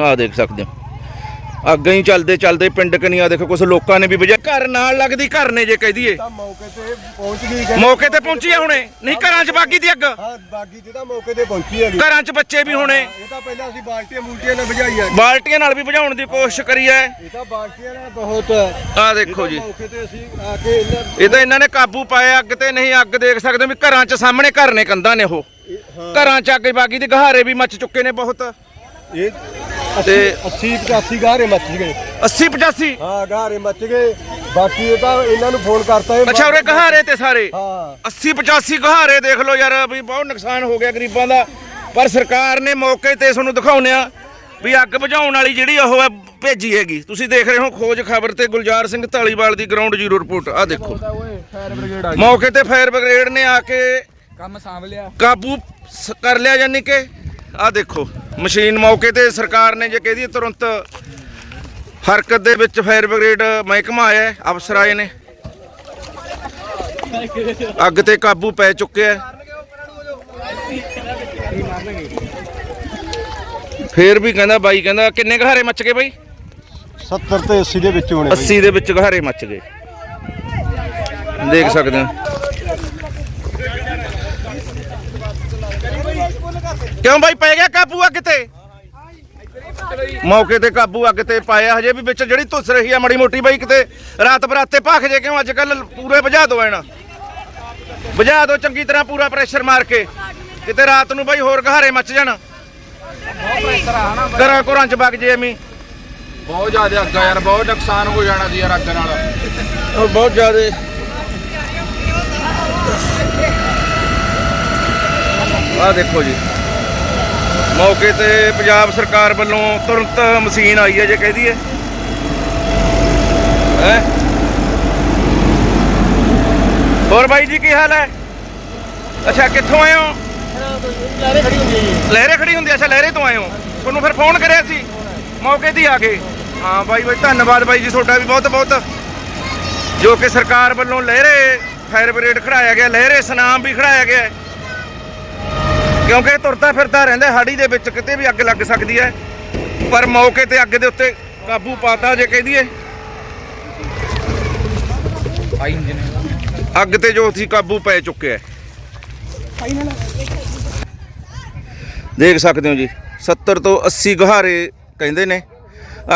ਆਹ ਦੇਖ ਸਕਦੇ ਹੋ। ਅੱਗੇ ਹੀ ਚੱਲਦੇ ਚੱਲਦੇ ਪਿੰਡ ਕਨੀਆਂ ਦੇਖੋ ਕੁਝ ਲੋਕਾਂ ਨੇ ਵੀ ਵਜਾ ਘਰ ਨਾਲ ਲੱਗਦੀ ਘਰ ਨੇ ਜੇ ਕਹਿ ਦਈਏ। ਤਾਂ ਮੌਕੇ ਤੇ ਪਹੁੰਚ ਗਈ ਕਹਿੰਦੇ। ਮੌਕੇ ਤੇ ਪਹੁੰਚੀ ਆ ਹੁਣੇ। ਨਹੀਂ ਘਰਾਂ 'ਚ ਬਾਗੀ ਦੀ ਅੱਗ। ਹਾਂ ਬਾਗੀ ਤੇ ਤਾਂ ਮੌਕੇ ਤੇ ਪਹੁੰਚੀ ਹੈਗੀ। ਘਰਾਂ 'ਚ ਬੱਚੇ ਵੀ ਹੋਣੇ। ਇਹ ਤਾਂ ਪਹਿਲਾਂ ਅਸੀਂ ਬਾਲਟੀਆਂ ਮੂਲਟੀਆਂ ਨਾਲ ਬੁਝਾਈ ਆ ਬਾਲਟੀਆਂ ਨਾਲ ਵੀ ਬੁਝਾਉਣ ਦੀ ਕੋਸ਼ਿਸ਼ ਕਰੀ ਐ। ਇਹ ਤਾਂ ਬਾਲਟੀਆਂ ਨਾਲ ਬਹੁਤ ਆਹ ਦੇਖੋ ਜੀ। ਮੌਕੇ ਤੇ ਅਸੀਂ ਆ ਕੇ ਇਹਨਾਂ ਇਹ ਤਾਂ ਇਹਨਾਂ ਨੇ ਕਾਬੂ ਪਾਇਆ ਅੱਗ ਤੇ ਨਹੀਂ ਅੱਗ ਦੇਖ ਸਕਦੇ ਵੀ ਘਰਾਂ 'ਚ ਸਾਹਮਣੇ ਘਰ ਨੇ ਕੰਧਾਂ ਨੇ ਉਹ। ਘਰਾਂ 'ਚ ਅੱਗ ਬਾਗੀ ਦੇ ਗਹਾਰੇ ਵੀ ਮੱਚ ਚੁੱਕੇ ਨੇ ਬਹੁਤ। ਇਹ ਤੇ 80 85 ਗਾਰੇ ਮੱਚ ਗਏ। 80 85 ਹਾਂ ਗਾਰੇ ਮੱਚ ਗਏ। ਬਾਕੀ ਇਹ ਤਾਂ ਇਹਨਾਂ ਨੂੰ ਫੋਨ ਕਰਤਾ ਇਹ ਅੱਛਾ ਉਰੇ ਗਹਾਰੇ ਤੇ ਸਾਰੇ? ਹਾਂ। 80 85 ਗਹਾਰੇ ਦੇਖ ਲਓ ਯਾਰ ਵੀ ਬਹੁਤ ਨੁਕਸਾਨ ਹੋ ਗਿਆ ਗਰੀਬਾਂ ਦਾ। ਪਰ ਸਰਕਾਰ ਨੇ ਮੌਕੇ ਤੇ ਤੁਹਾਨੂੰ ਦਿਖਾਉਨੇ ਆ ਵੀ ਅੱਗ ਬੁਝਾਉਣ ਵਾਲੀ ਜਿਹੜੀ ਉਹ ਹੈ ਭੇਜੀ ਹੈਗੀ। ਤੁਸੀਂ ਦੇਖ ਰਹੇ ਹੋ ਖੋਜ ਖਬਰ ਤੇ ਗੁਲਜ਼ਾਰ ਸਿੰਘ ਢਾਲੀਵਾਲ ਦੀ ਗਰਾਊਂਡ ਜ਼ੀਰੋ ਰਿਪੋਰਟ ਆ ਦੇਖੋ। ਮੌਕੇ ਤੇ ਫਾਇਰ ਬ੍ਰਿਗੇਡ ਨੇ ਆ ਕੇ ਕੰਮ ਸਾਂਭ ਲਿਆ। ਕਾਬੂ ਕਰ ਲਿਆ ਯਾਨੀ ਕਿ। ਆ ਦੇਖੋ। ਮਸ਼ੀਨ ਮੌਕੇ ਤੇ ਸਰਕਾਰ ਨੇ ਜੇ ਕਹਦੀ ਤੁਰੰਤ ਹਰਕਤ ਦੇ ਵਿੱਚ ਫਾਇਰ ਬ੍ਰਿਗੇਡ ਮਹਿਕਮਾ ਆਇਆ ਹੈ, ਅਫਸਰ ਆਏ ਨੇ। ਅੱਗ ਤੇ ਕਾਬੂ ਪੈ ਚੁੱਕਿਆ ਫੇਰ ਵੀ ਕਹਿੰਦਾ ਬਾਈ ਕਹਿੰਦਾ ਕਿੰਨੇ ਘਹਾਰੇ ਮੱਚ ਗਏ ਬਾਈ? 70 ਤੇ 80 ਦੇ ਵਿੱਚ ਹੋਣੇ 80 ਦੇ ਵਿੱਚ ਘਹਾਰੇ ਮੱਚ ਗਏ। ਦੇਖ ਸਕਦੇ ਹੋ। ਕਿਉਂ ਬਾਈ ਪੈ ਗਿਆ ਕਾਬੂ ਅੱਗ ਤੇ? ਮੌਕੇ ਤੇ ਕਾਬੂ ਅੱਗ ਤੇ ਪਾਇਆ ਹਜੇ ਵੀ ਵਿੱਚ ਜਿਹੜੀ ਧੁੱਸ ਰਹੀ ਆ ਮੜੀ ਮੋਟੀ ਬਾਈ ਕਿਤੇ ਰਾਤ ਬਰਾਤੇ ਭਖ ਜੇ ਕਿਉਂ ਅੱਜ ਕੱਲ ਪੂਰੇ ਬੁਝਾ ਦੋ ਐਣਾ ਬੁਝਾ ਦੋ ਚੰਗੀ ਤਰ੍ਹਾਂ ਪੂਰਾ ਪ੍ਰੈਸ਼ਰ ਮਾਰ ਕੇ ਕਿਤੇ ਰਾਤ ਨੂੰ ਬਾਈ ਹੋਰ ਘਹਾਰੇ ਮੱਚ ਜਾਣ। ਘਰਾਂ ਘਰਾਂ ਚ ਵਗ ਜੇ ਐਵੇਂ। ਬਹੁਤ ਜ਼ਿਆਦਾ ਅੱਗਾ ਯਾਰ ਬਹੁਤ ਨੁਕਸਾਨ ਹੋ ਜਾਣਾ ਸੀ ਯਾਰ ਅੱਗ ਨਾਲ। ਬਹੁਤ ਜ਼ਿਆਦੇ। ਆ ਦੇਖੋ ਜੀ। ਮੌਕੇ ਤੇ ਪੰਜਾਬ ਸਰਕਾਰ ਵੱਲੋਂ ਤੁਰੰਤ ਮਸ਼ੀਨ ਆਈ ਹੈ ਜੇ ਕਹਿ ਦਈਏ। ਹੈ? ਹੋਰ ਬਾਈ ਜੀ ਕੀ ਹਾਲ ਹੈ? ਅੱਛਾ, ਕਿੱਥੋਂ ਆਏ ਹੋ? ਲਾਰੇ ਖੜੀ ਹੁੰਦੀ ਹੈ। ਲਹਿਰੇ ਖੜੀ ਹੁੰਦੀ ਅੱਛਾ, ਲਹਿਰੇ ਤੋਂ ਆਏ ਹੋ। ਤੁਹਾਨੂੰ ਫਿਰ ਫੋਨ ਕਰਿਆ ਸੀ? ਮੌਕੇ ਤੇ ਆ ਗਏ। ਹਾਂ ਬਾਈ ਬਾਈ, ਧੰਨਵਾਦ ਬਾਈ ਜੀ ਤੁਹਾਡਾ ਵੀ ਬਹੁਤ ਬਹੁਤ। ਜੋ ਕਿ ਸਰਕਾਰ ਵੱਲੋਂ ਲਹਿਰੇ ਫਾਇਰ ਬ੍ਰਿਗੇਡ ਖੜਾਇਆ ਗਿਆ। ਲਹਿਰੇ ਸਨਾਮ ਵੀ ਖੜਾਇਆ ਗਿਆ ਕਿਉਂਕਿ ਇਹ ਤੁਰਦਾ ਫਿਰਦਾ ਰਹਿੰਦਾ ਹਾੜੀ ਦੇ ਵਿੱਚ ਕਿਤੇ ਵੀ ਅੱਗ ਲੱਗ ਸਕਦੀ ਹੈ। ਪਰ ਮੌਕੇ ਤੇ ਅੱਗ ਦੇ ਉੱਤੇ ਕਾਬੂ ਪਾਤਾ ਜੇ ਕਹਿ ਦਈਏ। ਅੱਗ ਤੇ ਜੋ ਸੀ ਕਾਬੂ ਪੈ ਚੁੱਕਿਆ ਦੇਖ ਸਕਦੇ ਹੋ ਜੀ 70 ਤੋਂ 80 ਗਹਾਰੇ ਕਹਿੰਦੇ ਨੇ,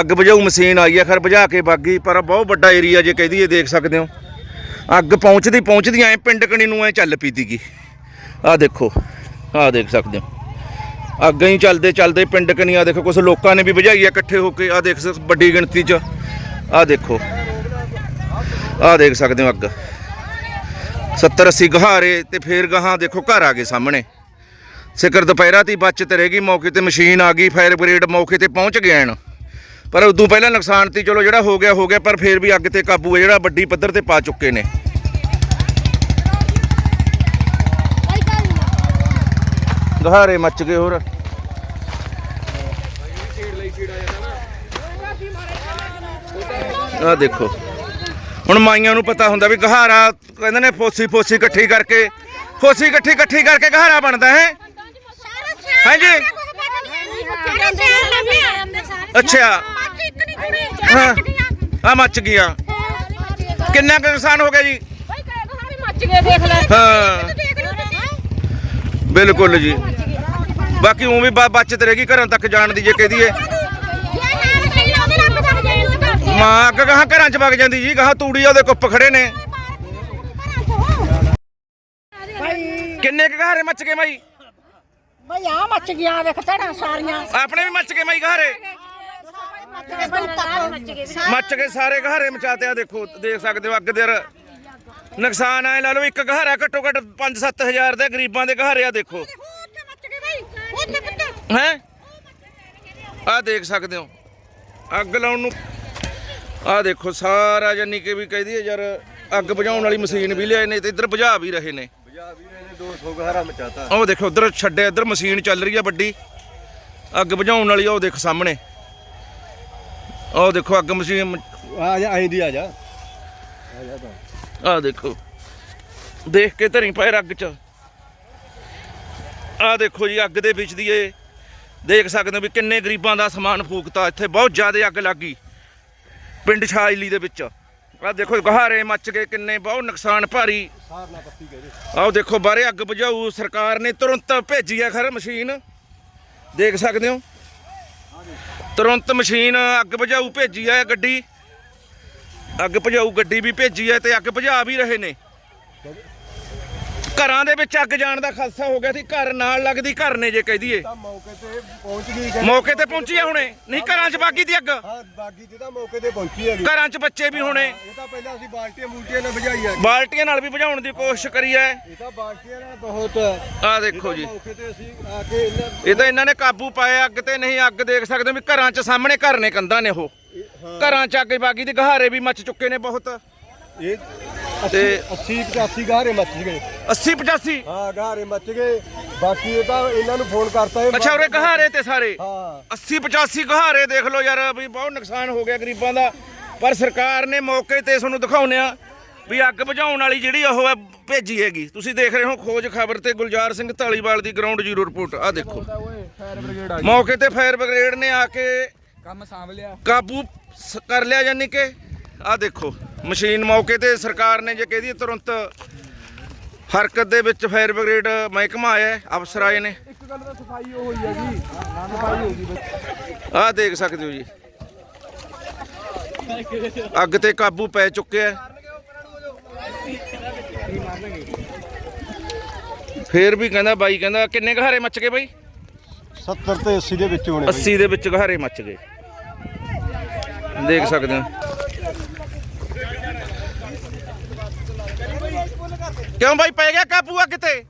ਅੱਗ ਬੁਝਾਊ ਮਸ਼ੀਨ ਆਈ ਹੈ, ਖਰ ਬੁਝਾ ਕੇ ਬਾਗੀ ਪਰ ਬਹੁਤ ਵੱਡਾ ਏਰੀਆ ਜੇ ਕਹਦੀ ਇਹ ਦੇਖ ਸਕਦੇ ਹੋ। ਅੱਗ ਪਹੁੰਚਦੀ ਪਹੁੰਚਦੀ ਐ ਪਿੰਡ ਕਣੀ ਨੂੰ ਐ ਚੱਲ ਪੀਤੀ ਤੀਗੀ ਆਹ ਦੇਖੋ ਆਹ ਦੇਖ ਸਕਦੇ ਹੋ। ਅੱਗੇ ਹੀ ਚੱਲਦੇ ਚੱਲਦੇ ਪਿੰਡ ਕਣੀਆਂ ਦੇਖੋ ਕੁਝ ਲੋਕਾਂ ਨੇ ਵੀ ਬੁਝਾਈ ਹੈ ਇਕੱਠੇ ਹੋ ਕੇ, ਆਹ ਦੇਖ ਵੱਡੀ ਗਿਣਤੀ 'ਚ। ਆਹ ਦੇਖੋ। ਆਹ ਦੇਖ ਸਕਦੇ ਹੋ ਅੱਗ। 70 80 ਗਹਾਰੇ ਤੇ ਫੇਰ ਗਾਹਾਂ ਦੇਖੋ ਘਰ ਆ ਗਏ ਸਾਹਮਣੇ। ਸਿਕਰ ਦੁਪਹਿਰਾ ਦੀ ਬਚਤ ਰਹਿ ਗਈ, ਮੌਕੇ ਤੇ ਮਸ਼ੀਨ ਆ ਗਈ, ਫਾਇਰ ਬ੍ਰਿਗੇਡ ਮੌਕੇ ਤੇ ਪਹੁੰਚ ਗਿਆ ਹਨ। ਪਰ ਉਦੋਂ ਪਹਿਲਾਂ ਨੁਕਸਾਨ ਤੀ, ਚਲੋ ਜਿਹੜਾ ਹੋ ਗਿਆ ਹੋ ਗਿਆ, ਪਰ ਫੇਰ ਵੀ ਅੱਗ ਤੇ ਕਾਬੂ ਹੈ ਜਿਹੜਾ ਵੱਡੀ ਪੱਧਰ ਤੇ ਪਾ ਚੁੱਕੇ ਨੇ। ਗਹਾਰੇ ਮੱਚ ਗਏ ਹੋਰ। ਆ ਦੇਖੋ। ਹੁਣ ਮਾਈਆਂ ਨੂੰ ਪਤਾ ਹੁੰਦਾ ਵੀ ਗਹਾਰਾ ਕਹਿੰਦੇ ਨੇ ਫੋਸੀ ਫੋਸੀ ਇਕੱਠੀ ਕਰਕੇ ਫੋਸੀ ਇਕੱਠੀ ਇਕੱਠੀ ਕਰਕੇ ਗਹਾਰਾ ਬਣਦਾ ਹੈ। ਹਾਂਜੀ। ਅੱਛਾ। ਹਾਂ। ਆ ਮੱਚ ਗਿਆ ਕਿੰਨਾ ਕੁ ਨੁਕਸਾਨ ਹੋ ਗਿਆ ਜੀ? ਹਾਂ। ਬਿਲਕੁਲ ਜੀ। ਬਾਕੀ ਉਵੇਂ ਵੀ ਬਚਤ ਰਹੇਗੀ ਘਰਾਂ ਤੱਕ ਜਾਣ ਦੀ ਜੇ ਕਹਦੀਏ ਮਾਂ ਅੱਗ ਗਾਹਾਂ ਘਰਾਂ ਚ ਵਗ ਜਾਂਦੀ ਜੀ ਗਾਹਾਂ ਤੂੜੀ ਉਹਦੇ ਕੁੱਪ ਖੜੇ ਨੇ। ਕਿੰਨੇ ਕੁ ਗਹਾਰੇ ਮੱਚ ਗਏ ਮਾਈ? ਬਈ ਆ ਮੱਚ ਗਿਆ ਦੇਖ ਤੜਾ ਸਾਰੀਆਂ। ਆਪਣੇ ਵੀ ਮੱਚ ਗਏ ਮਾਈ ਗਹਾਰੇ ਮੱਚ ਗਏ ਸਾਰੇ ਗਹਾਰੇ ਮਚਾਤੇ ਆ ਦੇਖੋ ਦੇਖ ਸਕਦੇ ਹੋ ਅੱਗ ਦੇ ਨੁਕਸਾਨ ਆਏ ਲਾ ਲਓ ਇੱਕ ਗਹਾਰਾ ਘੱਟੋ ਘੱਟ 5-7 ਹਜ਼ਾਰ ਦੇ ਗਰੀਬਾਂ ਦੇ ਗਹਾਰੇ ਆ ਦੇਖੋ। ਹੈ? ਆ ਦੇਖ ਸਕਦੇ ਹੋ। ਅੱਗ ਲਾਉਣ ਨੂੰ। ਆ ਦੇਖੋ ਸਾਰਾ ਜਾਨੀ ਕਿ ਵੀ ਕਹਿ ਦਈਏ ਯਾਰ ਅੱਗ ਬੁਝਾਉਣ ਵਾਲੀ ਮਸ਼ੀਨ ਵੀ ਲਿਆਏ ਨੇ ਤੇ ਇੱਧਰ ਬੁਝਾ ਵੀ ਰਹੇ ਨੇ। ਬੁਝਾ ਵੀ ਰਹੇ ਨੇ 200 ਗਾਰਾ ਮਚਾਤਾ ਉਹ ਦੇਖੋ ਉਧਰ ਛੱਡੇ ਇੱਧਰ ਮਸ਼ੀਨ ਚੱਲ ਰਹੀ ਆ ਵੱਡੀ। ਅੱਗ ਬੁਝਾਉਣ ਵਾਲੀ ਆ ਉਹ ਦੇਖ ਸਾਹਮਣੇ। ਉਹ ਦੇਖੋ ਅੱਗ ਮਸ਼ੀਨ ਆ ਜਾ ਆਈ ਦੀ ਆ ਜਾ। ਆ ਦੇਖੋ। ਦੇਖ ਕੇ ਧਰੀ ਪਏ ਅੱਗ 'ਚ। ਆ ਦੇਖੋ ਜੀ, ਅੱਗ ਦੇ ਵਿੱਚ ਦੀ ਇਹ। ਦੇਖ ਸਕਦੇ ਹੋ ਵੀ ਕਿੰਨੇ ਗਰੀਬਾਂ ਦਾ ਸਮਾਨ ਫੂਕਤਾ। ਇੱਥੇ ਬਹੁਤ ਜ਼ਿਆਦਾ ਅੱਗ ਲੱਗੀ। ਪਿੰਡ ਛਾਜਲੀ ਦੇ ਵਿੱਚ। ਆਹ ਦੇਖੋ, ਗਹਾਰੇ ਮੱਚ ਗਏ, ਕਿੰਨੇ ਬਹੁਤ ਨੁਕਸਾਨ ਭਾਰੀ। ਸਾਰਨਾ ਆਓ ਦੇਖੋ ਬਾਰੇ ਅੱਗ ਬੁਝਾਊ। ਸਰਕਾਰ ਨੇ ਤੁਰੰਤ ਭੇਜੀ ਆ ਖਰ ਮਸ਼ੀਨ। ਦੇਖ ਸਕਦੇ ਹੋ? ਤੁਰੰਤ ਮਸ਼ੀਨ ਅੱਗ ਬੁਝਾਊ, ਭੇਜੀ ਆ ਗੱਡੀ। ਅੱਗ ਬੁਝਾਊ ਗੱਡੀ ਵੀ ਭੇਜੀ ਆ ਤੇ ਅੱਗ ਬੁਝਾ ਵੀ ਰਹੇ ਨੇ। ਘਰਾਂ ਦੇ ਵਿੱਚ ਅੱਗ ਜਾਣ ਦਾ ਖਾਸਾ ਹੋ ਗਿਆ ਸੀ ਘਰ ਨਾਲ ਲੱਗਦੀ ਘਰ ਨੇ ਜੇ ਕਹਿ ਦਈਏ। ਤਾਂ ਮੌਕੇ ਤੇ ਪਹੁੰਚ ਗਈ ਕਹਿੰਦੇ। ਮੌਕੇ ਤੇ ਪਹੁੰਚੀ ਆ ਹੁਣੇ ਨਹੀਂ ਘਰਾਂ 'ਚ ਬਾਗੀ ਦੀ ਅੱਗ? ਹਾਂ ਬਾਗੀ ਤੇ ਤਾਂ ਮੌਕੇ ਤੇ ਪਹੁੰਚੀ ਹੈਗੀ। ਘਰਾਂ 'ਚ ਬੱਚੇ ਵੀ ਹੋਣੇ। ਇਹ ਤਾਂ ਪਹਿਲਾਂ ਅਸੀਂ ਬਾਲਟੀਆਂ ਨਾਲ ਬੁਝਾਈ ਆ ਬਾਲਟੀਆਂ ਨਾਲ ਵੀ ਬੁਝਾਉਣ ਦੀ ਕੋਸ਼ਿਸ਼ ਕਰੀ ਐ ਇਹ ਤਾਂ ਬਾਲਟੀਆਂ ਨਾਲ ਬਹੁਤ ਆਹ ਦੇਖੋ ਜੀ। ਮੌਕੇ ਤੇ ਅਸੀਂ ਆ ਕੇ ਇਹਨਾਂ ਇਹ ਤਾਂ ਇਹਨਾਂ ਨੇ ਕਾਬੂ ਪਾਇਆ ਅੱਗ ਤੇ ਨਹੀਂ ਅੱਗ ਦੇਖ ਸਕਦੇ ਵੀ ਘਰਾਂ 'ਚ ਸਾਹਮਣੇ ਘਰ ਨੇ ਕੰਧਾਂ ਨੇ ਉਹ। ਘਰਾਂ 'ਚ ਅੱਗੇ ਬਾਗੀ ਦੇ ਗਹਾਰੇ ਵੀ ਮੱਚ ਚੁੱਕੇ ਨੇ ਬਹੁਤ। ਇਹ ਤੇ 80 85 ਗਾਰੇ ਮੱਚ ਗਏ। 80 85 ਹਾਂ ਗਾਰੇ ਮੱਚ ਗਏ। ਬਾਕੀ ਇਹ ਤਾਂ ਇਹਨਾਂ ਨੂੰ ਫੋਨ ਕਰਤਾ ਇਹ ਅੱਛਾ ਉਰੇ ਗਹਾਰੇ ਤੇ ਸਾਰੇ? ਹਾਂ। 80 85 ਗਹਾਰੇ ਦੇਖ ਲਓ ਯਾਰ ਵੀ ਬਹੁਤ ਨੁਕਸਾਨ ਹੋ ਗਿਆ ਗਰੀਬਾਂ ਦਾ। ਪਰ ਸਰਕਾਰ ਨੇ ਮੌਕੇ ਤੇ ਤੁਹਾਨੂੰ ਦਿਖਾਉਂਦੇ ਆ ਵੀ ਅੱਗ ਬੁਝਾਉਣ ਵਾਲੀ ਜਿਹੜੀ ਉਹ ਹੈ ਭੇਜੀ ਹੈਗੀ। ਤੁਸੀਂ ਦੇਖ ਰਹੇ ਹੋ ਖੋਜ ਖਬਰ ਤੇ ਗੁਲਜ਼ਾਰ ਸਿੰਘ ਢਾਲੀਵਾਲ ਦੀ ਗਰਾਊਂਡ ਜ਼ੀਰੋ ਰਿਪੋਰਟ। ਆ ਦੇਖੋ। ਮੌਕੇ ਤੇ ਫਾਇਰ ਬ੍ਰਿਗੇਡ ਨੇ ਆ ਕੇ ਕੰਮ ਸਾਂਭ ਲਿਆ ਕਾਬੂ ਸ- ਕਰ ਲਿਆ ਯਾਨੀ ਕਿ? ਆ ਦੇਖੋ ਮਸ਼ੀਨ ਮੌਕੇ ਤੇ ਸਰਕਾਰ ਨੇ ਜੇ ਕਹਦੀ ਤੁਰੰਤ ਹਰਕਤ ਦੇ ਵਿੱਚ ਫਾਇਰ ਬ੍ਰਿਗੇਡ ਮਹਿਕਮਾ ਆਇਆ ਹੈ, ਅਫਸਰ ਆਏ ਨੇ। ਇੱਕ ਗੱਲ ਤਾਂ ਸਫ਼ਾਈ ਉਹ ਹੋਈ ਹੈਗੀ ਸਫ਼ਾਈ ਹੋ ਗਈ ਬਸ। ਆਹ ਦੇਖ ਸਕਦੇ ਹੋ ਜੀ। ਅੱਗ ਤੇ ਕਾਬੂ ਪੈ ਚੁੱਕਿਆ ਹੈ। ਫੇਰ ਵੀ ਕਹਿੰਦਾ ਬਾਈ ਕਹਿੰਦਾ ਕਿੰਨੇ ਘਹਾਰੇ ਮੱਚ ਗਏ ਬਾਈ? 70 ਤੇ 80 ਦੇ ਵਿੱਚ ਹੋਣੇ 80 ਦੇ ਵਿੱਚ ਘਹਾਰੇ ਮੱਚ ਗਏ। ਦੇਖ ਸਕਦੇ ਹੋ। ਕਿਉਂ ਬਾਈ ਪੈ ਗਿਆ ਕਾਬੂ ਅੱਗ ਤੇ?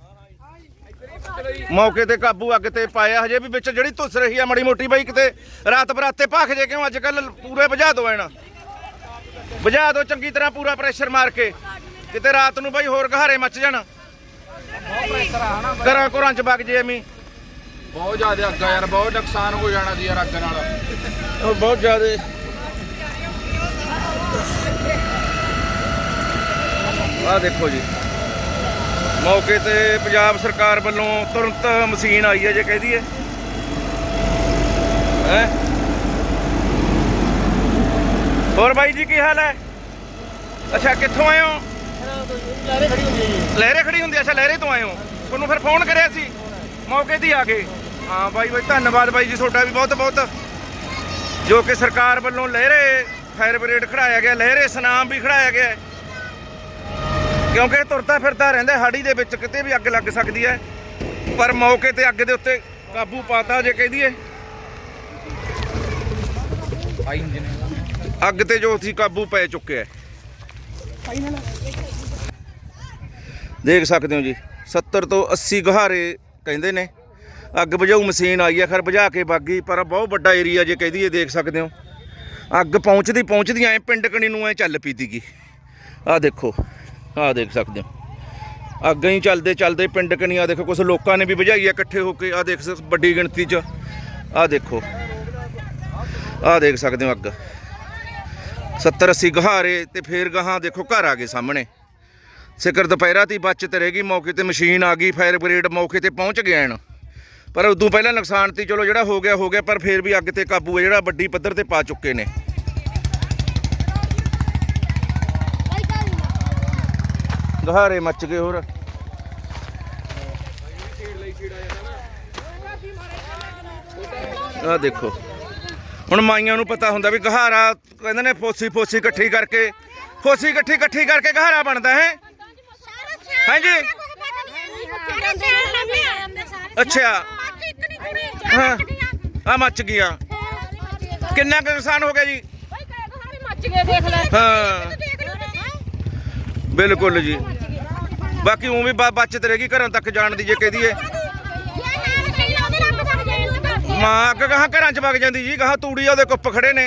ਮੌਕੇ ਤੇ ਕਾਬੂ ਅੱਗ ਤੇ ਪਾਇਆ ਹਜੇ ਵੀ ਵਿੱਚ ਜਿਹੜੀ ਧੁੱਸ ਰਹੀ ਆ ਮੜੀ ਮੋਟੀ ਬਾਈ ਕਿਤੇ ਰਾਤ ਬਰਾਤੇ ਭੱਖ ਜੇ ਕਿਉਂ ਅੱਜ ਕੱਲ ਪੂਰੇ ਬੁਝਾ ਦੋ ਇਹਨਾਂ ਬੁਝਾ ਦੋ ਚੰਗੀ ਤਰ੍ਹਾਂ ਪੂਰਾ ਪ੍ਰੈਸ਼ਰ ਮਾਰ ਕੇ। ਕਿਤੇ ਰਾਤ ਨੂੰ ਬਾਈ ਹੋਰ ਘਹਾਰੇ ਮੱਚ ਜਾਣ। ਘਰਾਂ ਘਰਾਂ ਚ ਵਗ ਜੇ ਐਵੇਂ। ਬਹੁਤ ਜ਼ਿਆਦਾ ਅੱਗ ਆ ਯਾਰ ਬਹੁਤ ਨੁਕਸਾਨ ਹੋ ਜਾਣਾ ਸੀ ਯਾਰ ਅੱਗ ਨਾਲ। ਬਹੁਤ ਜ਼ਿਆਦਾ ਆਹ ਦੇਖੋ ਜੀ। ਮੌਕੇ ਤੇ ਪੰਜਾਬ ਸਰਕਾਰ ਵੱਲੋਂ ਤੁਰੰਤ ਮਸ਼ੀਨ ਆਈ ਹੈ ਜੇ ਕਹਿ ਦਈਏ। ਹੈ? ਹੋਰ ਬਾਈ ਜੀ ਕੀ ਹਾਲ ਹੈ? ਅੱਛਾ ਕਿੱਥੋਂ ਆਏ ਹੋ? ਲਹਿਰੇ ਖੜੀ ਹੁੰਦੀ ਆ, ਅੱਛਾ ਲਹਿਰੇ ਤੋਂ ਆਏ ਹੋ। ਤੁਹਾਨੂੰ ਫਿਰ ਫੋਨ ਕਰਿਆ ਸੀ? ਮੌਕੇ ਤੇ ਆ ਗਏ। ਹਾਂ ਬਾਈ ਬਾਈ ਧੰਨਵਾਦ ਬਾਈ ਜੀ ਤੁਹਾਡਾ ਵੀ ਬਹੁਤ ਬਹੁਤ। ਜੋ ਕਿ ਸਰਕਾਰ ਵੱਲੋਂ ਲਹਿਰੇ ਫਾਇਰ ਬ੍ਰਿਗੇਡ ਖੜਾਇਆ ਗਿਆ। ਲਹਿਰੇ ਸਨਾਮ ਵੀ ਖੜਾਇਆ ਗਿਆ ਕਿਉਂਕਿ ਇਹ ਤੁਰਦਾ ਫਿਰਦਾ ਰਹਿੰਦਾ, ਹਾੜੀ ਦੇ ਵਿੱਚ ਕਿਤੇ ਵੀ ਅੱਗ ਲੱਗ ਸਕਦੀ ਹੈ। ਪਰ ਮੌਕੇ ਤੇ ਅੱਗ ਦੇ ਉੱਤੇ ਕਾਬੂ ਪਾਤਾ ਜੇ ਕਹਿ ਦਈਏ। ਅੱਗ ਤੇ ਜੋ ਅਸੀਂ ਕਾਬੂ ਪੈ ਚੁੱਕਿਆ ਦੇਖ ਸਕਦੇ ਹੋ ਜੀ 70 ਤੋਂ 80 ਗਹਾਰੇ ਕਹਿੰਦੇ ਨੇ, ਅੱਗ ਬੁਝਾਊ ਮਸ਼ੀਨ ਆਈ ਹੈ ਖਰ ਬੁਝਾ ਕੇ ਬਾਗੀ ਪਰ ਬਹੁਤ ਵੱਡਾ ਏਰੀਆ ਜੇ ਕਹਿ ਦਈਏ ਦੇਖ ਸਕਦੇ ਹੋ। ਅੱਗ ਪਹੁੰਚਦੀ ਪਹੁੰਚਦੀ ਐ ਪਿੰਡ ਕਣੀ ਨੂੰ ਐ ਚੱਲ ਪਈ ਤੀਗੀ ਆਹ ਦੇਖੋ ਆਹ ਦੇਖ ਸਕਦੇ ਹੋ। ਅੱਗਾਂ ਹੀ ਚੱਲਦੇ ਚੱਲਦੇ ਪਿੰਡ ਕਣੀ ਆ ਦੇਖੋ ਕੁਝ ਲੋਕਾਂ ਨੇ ਵੀ ਬੁਝਾਈ ਆ ਇਕੱਠੇ ਹੋ ਕੇ। ਆਹ ਦੇਖ ਸਕ ਵੱਡੀ ਗਿਣਤੀ 'ਚ। ਆਹ ਦੇਖੋ। ਆਹ ਦੇਖ ਸਕਦੇ ਹੋ ਅੱਗ। 70 80 ਗਹਾਰੇ ਤੇ ਫੇਰ ਗਾਹਾਂ ਦੇਖੋ ਘਰ ਆ ਗਏ ਸਾਹਮਣੇ। ਸਿਕਰ ਦੁਪਹਿਰਾ ਦੀ ਬਚਤ ਰਹਿ ਗਈ, ਮੌਕੇ ਤੇ ਮਸ਼ੀਨ ਆ ਗਈ, ਫਾਇਰ ਬ੍ਰਿਗੇਡ ਮੌਕੇ ਤੇ ਪਹੁੰਚ ਗਿਆ ਹਨ। ਪਰ ਉਦੋਂ ਪਹਿਲਾਂ ਨੁਕਸਾਨ ਤੀ, ਚਲੋ ਜਿਹੜਾ ਹੋ ਗਿਆ ਹੋ ਗਿਆ, ਪਰ ਫੇਰ ਵੀ ਅੱਗ ਤੇ ਕਾਬੂ ਹੈ ਜਿਹੜਾ ਵੱਡੀ ਪੱਧਰ ਤੇ ਪਾ ਚੁੱਕੇ ਨੇ। ਗਹਾਰੇ ਮੱਚ ਗਏ ਹੋਰ। ਆ ਦੇਖੋ। ਹੁਣ ਮਾਈਆਂ ਨੂੰ ਪਤਾ ਹੁੰਦਾ ਵੀ ਗਹਾਰਾ ਕਹਿੰਦੇ ਨੇ ਫੋਸੀ ਫੋਸੀ ਇਕੱਠੀ ਕਰਕੇ ਫੋਸੀ ਇਕੱਠੀ ਇਕੱਠੀ ਕਰਕੇ ਗਹਾਰਾ ਬਣਦਾ ਹੈ। ਹਾਂਜੀ। ਅੱਛਾ। ਹਾਂ। ਆ ਮੱਚ ਗਿਆ ਕਿੰਨਾ ਕੁ ਨੁਕਸਾਨ ਹੋ ਗਿਆ ਜੀ? ਹਾਂ। ਬਿਲਕੁਲ ਜੀ। ਬਾਕੀ ਉਹ ਵੀ ਬ- ਬਚਤ ਰਹੇਗੀ ਘਰਾਂ ਤੱਕ ਜਾਣ ਦੀ ਜੇ ਕਹਿ ਦਈਏ। ਮਾਂ ਅੱਗ ਗਾਹਾਂ ਘਰਾਂ ਚ ਵਗ ਜਾਂਦੀ ਜੀ ਗਾਹਾਂ ਤੂੜੀ ਉਹਦੇ ਕੁੱਪ ਖੜੇ ਨੇ।